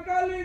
ਅਕਾਲੀ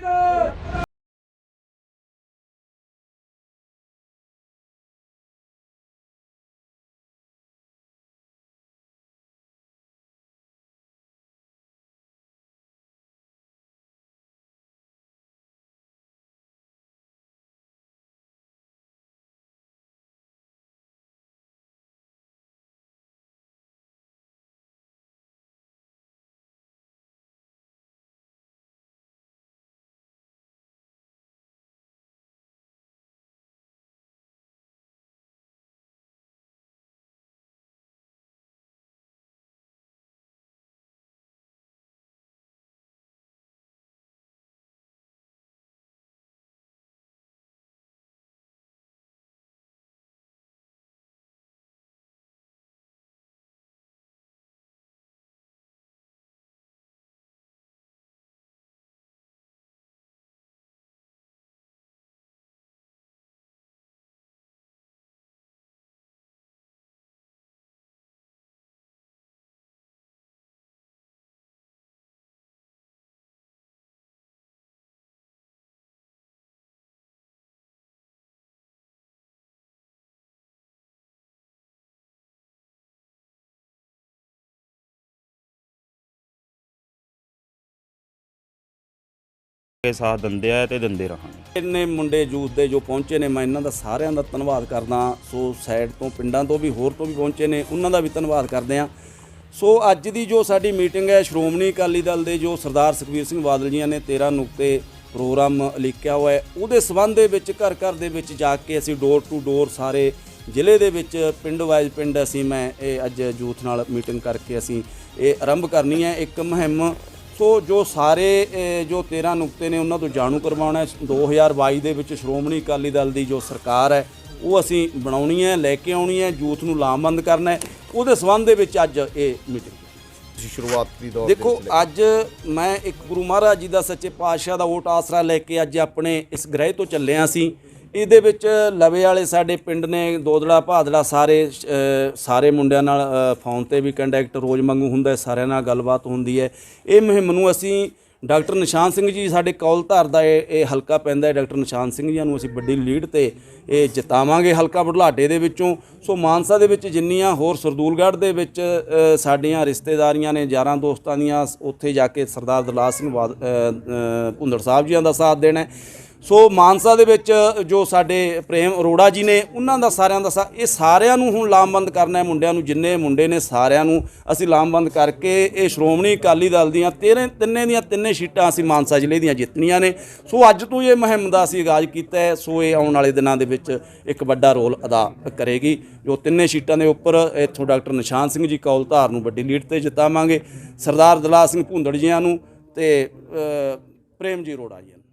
ਕੇ ਸਾਥ ਦਿੰਦੇ ਆ ਤੇ ਦਿੰਦੇ ਰਹਾਂਗੇ। ਇੰਨੇ ਮੁੰਡੇ ਯੂਥ ਦੇ ਜੋ ਪਹੁੰਚੇ ਨੇ, ਮੈਂ ਇਹਨਾਂ ਦਾ ਸਾਰਿਆਂ ਦਾ ਧੰਨਵਾਦ ਕਰਦਾ। ਸੋ ਸਾਈਡ ਤੋਂ, ਪਿੰਡਾਂ ਤੋਂ ਵੀ, ਹੋਰ ਤੋਂ ਵੀ ਪਹੁੰਚੇ ਨੇ, ਉਹਨਾਂ ਦਾ ਵੀ ਧੰਨਵਾਦ ਕਰਦੇ ਆ ਸੋ ਅੱਜ ਦੀ ਜੋ ਸਾਡੀ ਮੀਟਿੰਗ ਹੈ, ਸ਼੍ਰੋਮਣੀ ਅਕਾਲੀ ਦਲ ਦੇ ਜੋ ਸਰਦਾਰ ਸੁਖਬੀਰ ਸਿੰਘ ਬਾਦਲ ਜੀਆਂ ਨੇ 13 ਨੁਕਤੇ ਪ੍ਰੋਗਰਾਮ ਲਿਖਿਆ ਹੋਇਆ ਹੈ, ਉਹਦੇ ਸਬੰਧ ਦੇ ਵਿੱਚ ਘਰ ਘਰ ਦੇ ਵਿੱਚ ਜਾ ਕੇ ਅਸੀਂ ਡੋਰ ਟੂ ਡੋਰ ਸਾਰੇ ਜ਼ਿਲ੍ਹੇ ਦੇ ਵਿੱਚ, ਪਿੰਡ ਵਾਈਜ਼ ਪਿੰਡ ਅਸੀਂ ਮੈਂ ਇਹ ਅੱਜ ਯੂਥ ਨਾਲ ਮੀਟਿੰਗ ਕਰਕੇ ਅਸੀਂ ਇਹ ਆਰੰਭ ਕਰਨੀ ਹੈ। ਇੱਕ ਮੁਹਿੰਮ ਸੋ ਜੋ ਸਾਰੇ ਜੋ 13 ਨੁਕਤੇ ਨੇ ਉਹਨਾਂ ਤੋਂ ਜਾਣੂ ਕਰਵਾਉਣਾ ਹੈ। 2022 ਦੇ ਵਿੱਚ ਸ਼੍ਰੋਮਣੀ ਅਕਾਲੀ ਦਲ ਦੀ ਜੋ ਸਰਕਾਰ ਹੈ ਉਹ ਅਸੀਂ ਬਣਾਉਣੀ ਹੈ ਲੈ ਕੇ ਆਉਣੀ ਹੈ ਯੂਥ ਨੂੰ ਲਾਮਬੰਦ ਕਰਨਾ ਹੈ। ਉਹਦੇ ਸਬੰਧ ਦੇ ਵਿੱਚ ਅੱਜ ਇਹ ਮੀਟਿੰਗ ਤੁਸੀਂ ਸ਼ੁਰੂਆਤੀ ਦੌਰ ਦੇਖੋ ਅੱਜ ਮੈਂ ਇੱਕ ਗੁਰੂ ਮਹਾਰਾਜ ਜੀ ਦਾ ਸੱਚੇ ਪਾਤਸ਼ਾਹ ਦਾ ਓਟ ਆਸਰਾ ਲੈ ਕੇ ਅੱਜ ਆਪਣੇ ਇਸ ਗ੍ਰਹਿ ਤੋਂ ਚੱਲਿਆ ਸੀ। ਇਹਦੇ ਵਿੱਚ ਲਵੇ ਵਾਲੇ ਸਾਡੇ ਪਿੰਡ ਨੇ ਦੋਦੜਾ ਭਾਦੜਾ ਸਾਰੇ ਸਾਰੇ ਮੁੰਡਿਆਂ ਨਾਲ ਫੋਨ ਤੇ ਵੀ ਕੰਟੈਕਟ ਰੋਜ਼ ਮੰਗੂ ਹੁੰਦਾ ਸਾਰਿਆਂ ਨਾਲ ਗੱਲਬਾਤ ਹੁੰਦੀ ਹੈ। ਇਹ ਮੁਹਿੰਮ ਨੂੰ ਅਸੀਂ ਡਾਕਟਰ ਨਿਸ਼ਾਨ ਸਿੰਘ ਜੀ ਸਾਡੇ ਕੌਲ ਧਾਰ ਦਾ ਇਹ ਇਹ ਹਲਕਾ ਪੈਂਦਾ ਹੈ, ਡਾਕਟਰ ਨਿਸ਼ਾਨ ਸਿੰਘ ਜੀ ਨੂੰ ਅਸੀਂ ਵੱਡੀ ਲੀਡ ਤੇ ਇਹ ਜਿਤਾਵਾਂਗੇ ਹਲਕਾ ਬੁਢਲਾਡੇ ਦੇ ਵਿੱਚੋਂ। ਸੋ ਮਾਨਸਾ ਦੇ ਵਿੱਚ ਜਿੰਨੀਆਂ ਹੋਰ ਸਰਦੂਲਗੜ੍ਹ ਦੇ ਵਿੱਚ ਸਾਡੀਆਂ ਰਿਸ਼ਤੇਦਾਰੀਆਂ ਨੇ, ਯਾਰਾਂ ਦੋਸਤਾਂ ਦੀਆਂ, ਉੱਥੇ ਜਾ ਕੇ ਸਰਦਾਰ ਦਲਾਲ ਸਿੰਘ ਬਾਦ- ਭੁੰਦੜ ਸਾਹਿਬ ਜੀਆਂ ਦਾ ਸਾਥ ਦੇਣਾ ਸੋ ਮਾਨਸਾ ਦੇ ਵਿੱਚ ਜੋ ਸਾਡੇ ਪ੍ਰੇਮ ਅਰੋੜਾ ਜੀ ਨੇ, ਉਹਨਾਂ ਦਾ ਸਾਰਿਆਂ ਦਾ ਸਾ, ਇਹ ਸਾਰਿਆਂ ਨੂੰ ਹੁਣ ਲਾਮਬੰਦ ਕਰਨਾ ਹੈ, ਮੁੰਡਿਆਂ ਨੂੰ, ਜਿੰਨੇ ਮੁੰਡੇ ਨੇ ਸਾਰਿਆਂ ਨੂੰ ਅਸੀਂ ਲਾਮਬੰਦ ਕਰਕੇ ਇਹ ਸ਼੍ਰੋਮਣੀ ਅਕਾਲੀ ਦਲ ਦੀਆਂ ਤੇਰੇ, ਤਿੰਨੇ ਦੀਆਂ ਤਿੰਨੇ ਸੀਟਾਂ ਅਸੀਂ ਮਾਨਸਾ ਜ਼ਿਲ੍ਹੇ ਦੀਆਂ ਜਿੱਤਣੀਆਂ ਨੇ। ਸੋ ਅੱਜ ਤੋਂ ਇਹ ਮੁਹਿੰਮ ਦਾ ਅਸੀਂ ਆਗਾਜ਼ ਕੀਤਾ ਹੈ, ਸੋ ਇਹ ਆਉਣ ਵਾਲੇ ਦਿਨਾਂ ਦੇ ਵਿੱਚ ਇੱਕ ਵੱਡਾ ਰੋਲ ਅਦਾ ਕਰੇਗੀ। ਜੋ ਤਿੰਨੇ ਸੀਟਾਂ ਦੇ ਉੱਪਰ ਇੱਥੋਂ ਡਾਕਟਰ ਨਿਸ਼ਾਨ ਸਿੰਘ ਜੀ ਕੌਲਧਾਰ ਨੂੰ ਵੱਡੀ ਲੀਡ ਤੇ ਜਿਤਾਵਾਂਗੇ, ਸਰਦਾਰ ਦਲਾਲ ਸਿੰਘ ਭੁੰਦੜ ਜੀਆਂ ਨੂੰ ਤੇ ਪ੍ਰੇਮ ਜੀ ਅਰੋੜਾ ਜੀ ਨੂੰ।